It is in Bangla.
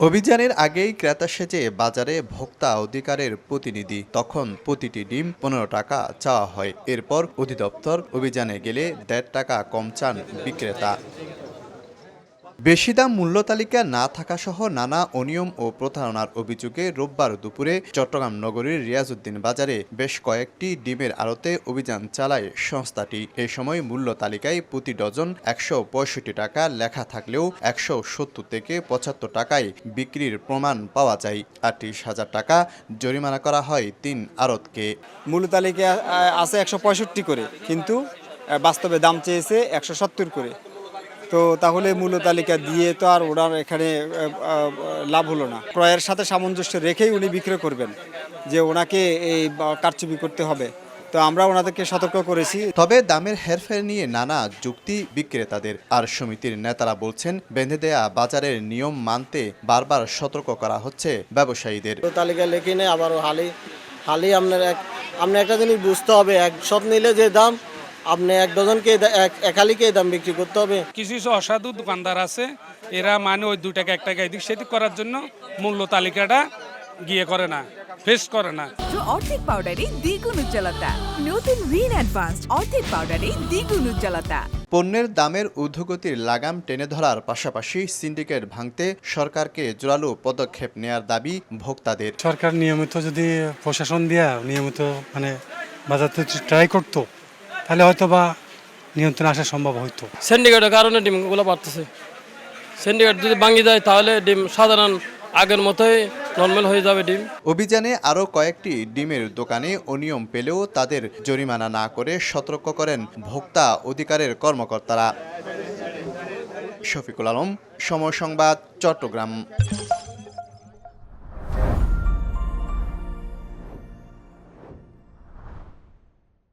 অভিযানের আগেই ক্রেতা সেজে বাজারে ভোক্তা অধিকারের প্রতিনিধি। তখন প্রতিটি ডিম পনেরো টাকা চাওয়া হয়। এরপর অধিদপ্তর অভিযানে গেলে দেড় টাকা কম চান বিক্রেতা। বেশি দাম মূল্য তালিকা না থাকা সহ নানা অনিয়ম ও প্রতারণার অভিযোগে রোববার দুপুরে চট্টগ্রাম নগরীর রিয়াজউদ্দিন বাজারে বেশ কয়েকটি ডিমের আড়তে অভিযান চালায় সংস্থাটি। এ সময় মূল্য তালিকায় প্রতি ডজন একশো পঁয়ষট্টি টাকা লেখা থাকলেও একশো সত্তর থেকে পঁচাত্তর টাকায় বিক্রির প্রমাণ পাওয়া যায়। আটত্রিশ হাজার টাকা জরিমানা করা হয় তিন আড়তকে। মূল্য তালিকা আছে একশো পঁয়ষট্টি করে, কিন্তু বাস্তবে দাম চেয়েছে একশো সত্তর করে। তো তাহলে মূল্য তালিকা দিয়ে তো আর ওনার এখানে লাভ হলো না। ক্রয়ের সাথে সামঞ্জস্য রেখেই উনি বিক্রয় করবেন যে ওনাকে এই কারচুপি করতে হবে। তো আমরা ওনাদেরকে সতর্ক করেছি। তবে দামের হেরফের নিয়ে নানা যুক্তি বিক্রেতাদের। আর সমিতির নেতারা বলছেন বেঁধে দেয়া বাজারের নিয়ম মানতে বারবার সতর্ক করা হচ্ছে ব্যবসায়ীদের। তো তালিকা লেখি নেই আবার হালি হালি আপনার এক আপনি একটা জিনিস বুঝতে হবে। এক শত নিলে যে দাম আপনি এক ডজনকে দা- এক এক দাম বিক্রি করতে হবে। কিছু কিছু অসাধু দোকানদার আছে এরা মানে ওই দু টাকা এক টাকা এদিক সেদিক করার জন্য মূল্য তালিকাটা গিয়ে করে না ফেস করে না। অর্ধেক পাউডারে দ্বিগুণ উজ্জ্বলতা। নতুন রিন অ্যাডভান্সড অর্ধেক পাউডারে দ্বিগুণ উজ্জ্বলতা। পণ্যের দামের ঊর্ধ্বগতির লাগাম টেনে ধরার পাশাপাশি সিন্ডিকেট ভাঙতে সরকারকে জোরালো পদক্ষেপ নেয়ার দাবি ভোক্তাদের। সরকার নিয়মিত যদি প্রশাসন দিয়া নিয়মিত মানে বাজারতে ট্রাই করতো তাহলে হয়তো বা নিয়ন্ত্রণে আসা সম্ভব হইতো। সিন্ডিকেটের কারণে ডিমগুলো বাড়তেছে। সিন্ডিকেট যদি ভাঙি যায় তাহলে ডিম সাধারণ আগের মতোই নর্মাল হয়ে যাবে ডিম। অভিযানে আরও কয়েকটি ডিমের দোকানে অনিয়ম পেলেও তাদের জরিমানা না করে সতর্ক করেন ভোক্তা অধিকারের কর্মকর্তারা। শফিকুল আলম সময় সংবাদ চট্টগ্রাম।